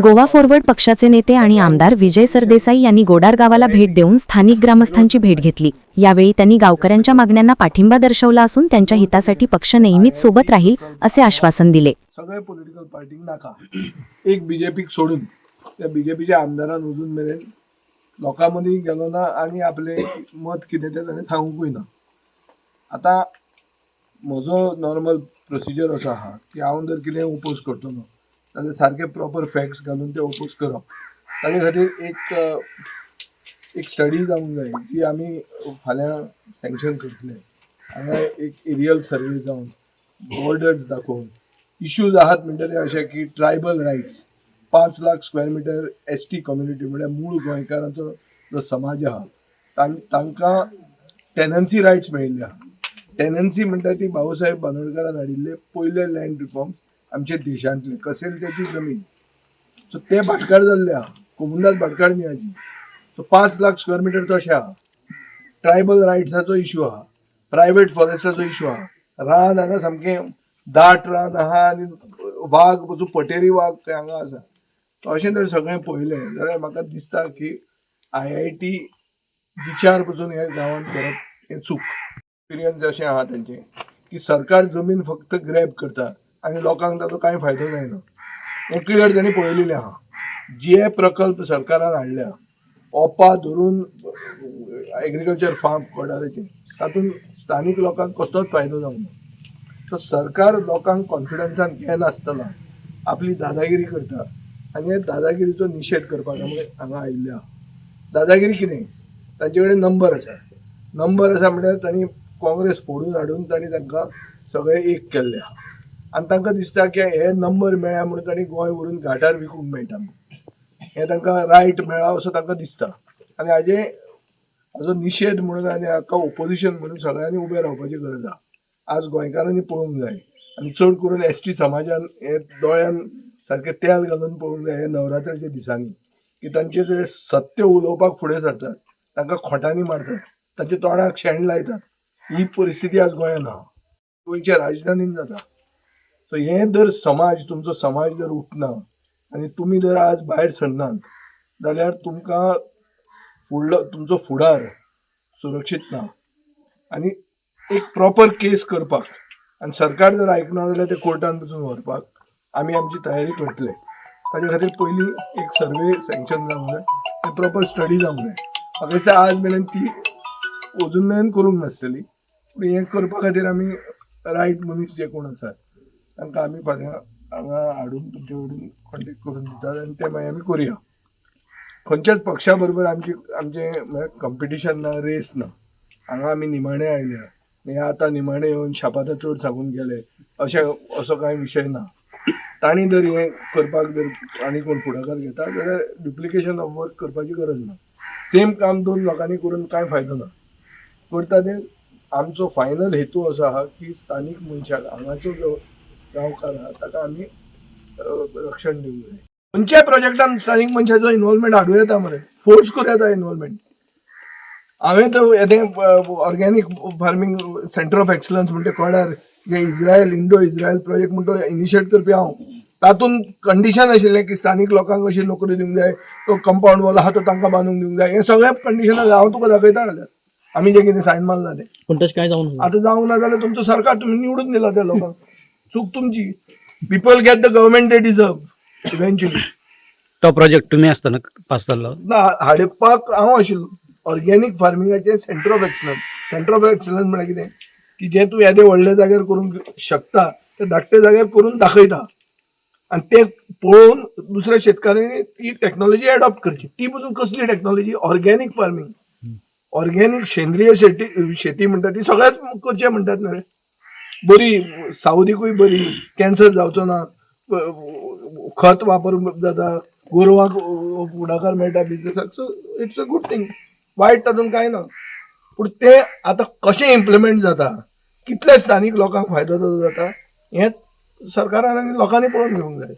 Goa forward पक्षाचे नेते आणि आमदार विजय सरदेसाई यांनी गोडार गावाला भेट देऊन स्थानिक ग्रामस्थांची भेट घेतली. यावेळी त्यांनी गावकऱ्यांच्या मागण्यांना पाठिंबा दर्शवला असून त्यांच्या हितासाठी पक्ष नेहमीच सोबत राहील असे आश्वासन दिले. सगळे पॉलिटिकल पार्टी नाका. एक बीजेपी सोडून त्या बीजेपीच्या आमदारान अजून मेरेन लोकांमध्ये गेलो ना आणि आपले मत कितें तें ताणें सांगूंकूय ना. आतां म्हजो नॉर्मल प्रोसिजर असो आहा की हांव जर कितें करतो करतलो जाल्यार सारके प्रॉपर फॅक्ट्स घालून ते ओपोज करप ताजे खातीर एक एक स्टडी जावंक जाय जी आमी फाल्यां सँक्शन करतले हांगा एक एरियल सर्वे जावन बॉर्डर्स दाखोवन इश्यूज आहात म्हणटा ते अशे की ट्रायबल रायट्स पांच lakh square metre S T community म्हळ्यार मूळ गोंयकारांचो जो समाज आहा तां तांकां टेनन्सी रायट्स मेळिल्ले आहा टेनन्सी म्हणटा ती भाऊसाहेब बांदोडकरान हाडिल्ले पयले लँड रिफॉर्म्स आमचे देशांतले कसेल त्याची जमीन. सो ते भाटकार जाल्ले आहा कोमुंदाज भाटकार न्ही हाजी सो पांच लाख स्क्वेअर मिटर तशें आहा ट्रायबल रायट्साचो इश्यू आहा प्रायवेट फॉरेस्टाचो इश्यू आहा रान हांगा सामकें दाट रान आहा आनी वाघ जो पटेरी वाघ ते हांगा आसा. अशें जर सगळें पळयलें. जाल्यार म्हाका दिसता की आय आय टी विचार पसून ह्या गांवांत करप हें चूक. एक्सपिरियन्स अशें आहा तेंचें की सरकार जमीन फक्त ग्रॅब करता. आनी लोकांक ताचो कांय फायदो जायना हें क्लियर तेणी पळयलेलें आहा जे प्रकल्प सरकारान हाडल्या ओपा धरून एग्रीकल्चर फार्म कोडारेचे तातूंत स्थानीक लोकांक कसलोच फायदो जावंक ना. सो सरकार लोकांक कॉन्फिडन्सान घेनासतना आपली दादागिरी करता. आनी हे दादागिरीचो निशेध करपाक आमी हांगा आयिल्ले आहा दादागिरी कितें? तांचे कडेन नंबर आसा. नंबर आसा म्हणल्यार तांणी काँग्रेस फोडून हाडून तांणी तांकां सगळे एक केल्ले आहा आनी तांकां दिसता की हे नंबर मेळ्ळ्या म्हणून तांणी गोंय व्हरून घाटार विकूंक मेळटा. हें हे तांकां रायट मेळ्ळा असो तांकां दिसता. आनी हाजे हाजो निशेध म्हणून आनी हाका ओपोजिशन म्हणून सगळ्यांनी उबें रावपाची गरज आहा आज गोंयकारांनी पळोवंक जाय. आनी चड करून एस टी समाजान हे दोळ्यान सारकें तेल घालून पळोवंक जाय हे नवरात्रेच्या दिसांनी. की तांचे जे सत्य उलोवपाक फुडें सरतात तांकां खोटांनी मारतात तांच्या तोंडाक शेण लायतात. ही परिस्थिती आज गोंयांत आहा गोंयच्या राजधानीन जाता. सो हे जर समाज तुमचो समाज जर उठना आनी तुमी जर आज भायर सरनात जाल्यार तुमकां फुडलो तुमचो फुडार सुरक्षीत ना. आनी एक प्रॉपर केस करपाक. आनी सरकार जर आयकना जाल्यार ते कोर्टान वचून व्हरपाक. आमी आमची तयारी करतले. ताचे खातीर पयलीं एक सर्वे सँक्शन जावंक जाय. ते प्रॉपर स्टडी जावंक जाय. म्हाका दिसता आज मेरेन ती अजून मेरेन करूंक नासतली पूण हें करपा खातीर आमी रायट मनीस जे कोण आसात तांकां आमी फाल्यां हांगा हाडून तुमचे कडेन कॉन्टेक्ट करून दितात आनी ते मागीर आमी करुया. खंयच्याच पक्षा बरोबर आमची आमचें कंपिटिशन ना रेस ना हांगा आमी निमाणे आयल्या हे आतां निमाणे येवन शापाता चड सांगून गेले. अशें असो कांय विशय ना. तांणी जर हें करपाक जर आनी कोण फुडाकार घेता जाल्यार डुप्लिकेशन ऑफ वर्क करपाची गरज ना. सेम काम दोन लोकांनी करून कांय फायदो ना. करता ते आमचो फायनल हेतू असो आहा की स्थानीक मनशाक हांगाचो जो ताका आमी रक्षण दिवंक जाय खंयच्याय प्रोजेक्टान स्थानीक मनशाचो इन्वॉल्वमेंट हाडूं येता मरे फोर्स करूं येता इन्वॉल्वमेंट हांवें तर येतें organic farming centre of excellence म्हणटा कोणार जे इस्रायल इंडो इस्रायल प्रोजेक्ट म्हणटा तो इनिशिएट करपी हांव तातूंत कंडिशन आशिल्लें की स्थानीक लोकांक अशी नोकरी दिवंक जाय तो कंपाऊंड वॉल आहा तो तांकां बांदूंक दिवंक जाय हे सगळे कंडिशन हांव तुका दाखयता जाल्यार आमी जे कितें सायन मारला तें पण तशें काय जाऊन? आता जावंक ना जाल्यार तुमचो सरकार तुमी निवडून दिला त्या लोकांक चूक तुमची. People get the government they deserve eventually तो प्रोजेक्ट तुम्ही असताना पास जाल्लो ना हाडपाक हांव आशिल्लो. Organic फार्मिंगाचे centre of excellence centre of excellence म्हळ्यार कितें? की जे तूं येदे व्हडले जाग्यार करूंक शकता ते धाकटे जाग्यार करून दाखयता. आनी ते पळोवन दुसऱ्या शेतकाऱ्यांनी ती टॅक्नॉलॉजी एडॉप्ट करची. ती पसून कसली टॅक्नॉलॉजी ऑर्गेनीक फार्मिंग ऑर्गेनीक सेंद्रीय शेती शेती म्हणटा ती सगळ्याच करचे म्हणटात न्हू रे. बरी सावदीकूय बरी कॅन्सर जावचो ना खत वापरूंक जाता गोरवांक फुडाकार मेळटा बिजनसाक so it's a good thing वायट तातूंत कांय ना? पूण ते आतां कशें इम्प्लिमेंट जाता? कितले स्थानीक लोकांक फायदो जाता? हेंच सरकारान आनी लोकांनी पळोवन घेवंक जाय.